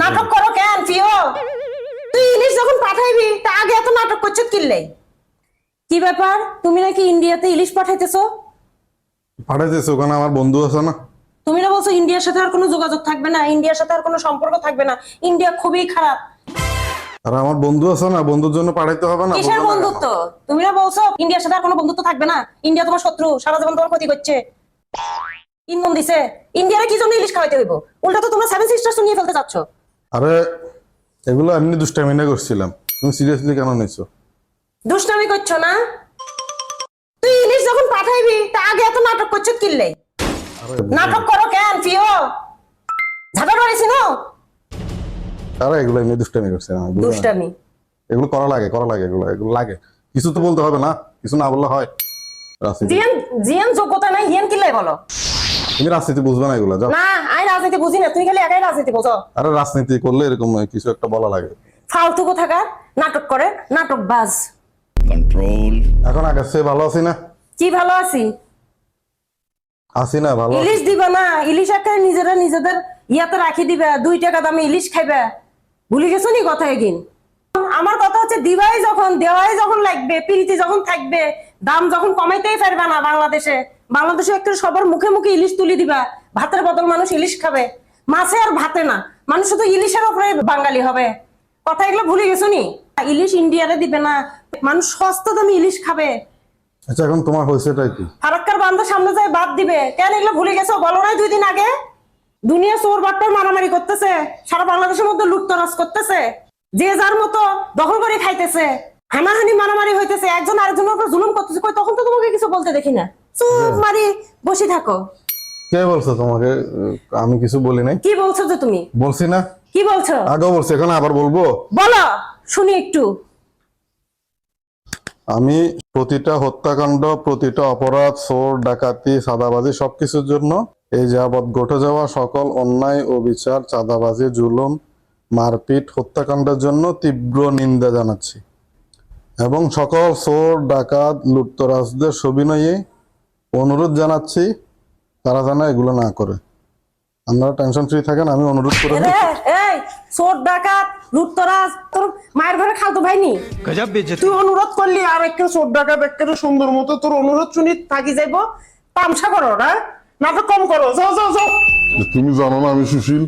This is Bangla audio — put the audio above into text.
নাটক করো কেন প্রিয় তুই ইলিশ যখন পাঠাইবি তা আগে এত নাটক করছ কিনলে কি ব্যাপার? তুমি নাকি ইন্ডিয়াতে ইলিশ পাঠাইতেছো? পাঠাইতেছে ওখানে আমার বন্ধু আছে না। তুমি না বলছো ইন্ডিয়ার সাথে আর কোনো যোগাযোগ থাকবে না ইন্ডিয়ার সাথে আর কোনো সম্পর্ক থাকবে না। ইন্ডিয়া খুবই খারাপ। আর আমার বন্ধু আছে না বন্ধুর জন্য পাঠাইতে হবে না কিসের বন্ধুত্ব? তুমি না বলছো ইন্ডিয়ার সাথে আর কোনো বন্ধুত্ব থাকবে না? ইন্ডিয়া তোমার শত্রু সারা জীবন তোমার ক্ষতি করছে। ইন্ধন দিছে। ইন্ডিয়ারে কি জন্য ইলিশ খাওয়াইতে হইব? উল্টা তো তোমরা সেভেন সিস্টার্স নিয়ে ফেলতে চাচ্ছ আরে এগুলো এমনি দুষ্টামি না করছিলাম। তুমি সিরিয়াসলি কেন নিছো? দুষ্টামি করছ না? তুই ইলিশ যখন পাঠাইবি তা আগে এত নাটক করছ আরে নাটক করো কেন প্রিয়? ঝাঁটা মারিছি না? আরে এগুলো এমনি দুষ্টামি করছে না। দুষ্টামি। এগুলো করা লাগে করা লাগে এগুলো এগুলো লাগে। কিছু তো বলতে হবে না কিছু না বললে হয়। জিয়ান জিয়ান যোগ্যতা নাই হিয়ান কিনলে বলো? তুমি রাজনীতি বুঝবে না এগুলো যাও। না রাজনীতি বুঝি না তুমি খালি একাই রাজনীতি বোঝো। আরে রাজনীতি করলে এরকম কিছু একটা বলা লাগে। ফালতু কোথাকার নাটক করে নাটক বাজ control. এখন আগের চেয়ে ভালো আছি না? কি ভালো আছি? আছি না ভালো ইলিশ দিবা না ইলিশ একটা নিজেরা নিজেদের ইয়াতে রাখি দিবে দুই টাকা দামে ইলিশ খাইবে। ভুলে গেছো নি কথা এগিন? আমার কথা হচ্ছে দিবাই যখন দেওয়াই যখন লাগবে পিরিতি যখন থাকবে দাম যখন কমাইতেই পারবে না বাংলাদেশে। বাংলাদেশে একটু সবার মুখে মুখে ইলিশ তুলি দিবা। ভাতের বদল মানুষ ইলিশ খাবে। মাছে আর ভাতে না। মানুষ শুধু ইলিশের উপরে বাঙালি হবে। কথা এগুলো ভুলে গেছো নি? ইলিশ ইন্ডিয়ারে দিবে না। মানুষ সস্তা দামে ইলিশ খাবে। আচ্ছা এখন তোমার হয়েছেটা কি? ফারাক্কার বান্ধব সামনে যায় বাদ দিবে। কেন এগুলো ভুলে গেছো? বলো নাই দুই দিন আগে? দুনিয়া চোর বাট্টার মারামারি করতেছে। সারা বাংলাদেশের মধ্যে লুটতরাজ করতেছে। যে যার মতো দখল করে খাইতেছে। হানাহানি মারামারি হইতেছে। একজন আরেকজনের উপর জুলুম করতেছে। কই তখন তো তোমাকে কিছু বলতে দেখি না। চুপ মারি বসে থাকো। কে বলছো তোমাকে? আমি কিছু বলি নাই। কি বলছো যে তুমি? বলছি না? কি বলছো? আগেও বলছি এখন আবার বলব? বলো শুনি একটু। আমি প্রতিটা হত্যাকাণ্ড প্রতিটা অপরাধ চোর ডাকাতি চাঁদাবাজি সবকিছুর জন্য এই যাবৎ ঘটে যাওয়া সকল অন্যায় ও বিচার চাঁদাবাজি জুলুম মারপিট হত্যাকাণ্ডের জন্য তীব্র নিন্দা জানাচ্ছি। এবং সকল চোর ডাকাত লুটতরাজদের সবিনয়ে অনুরোধ জানাচ্ছি তারা যেন এগুলো না করে। আপনারা টেনশন ফ্রি থাকেন আমি অনুরোধ করে এই চোর ডাকাত লুটতরাজ তোর মায়ের ঘরে খালতো ভাইনি? গজব বেজে তুই অনুরোধ করলি আর একটা চোর ডাকাত একটা সুন্দর মতো তোর অনুরোধ শুনি থাকি যাইব পামসা করো না? তো কম করো যাও যাও যাও। তুমি জানো না আমি সুশীল?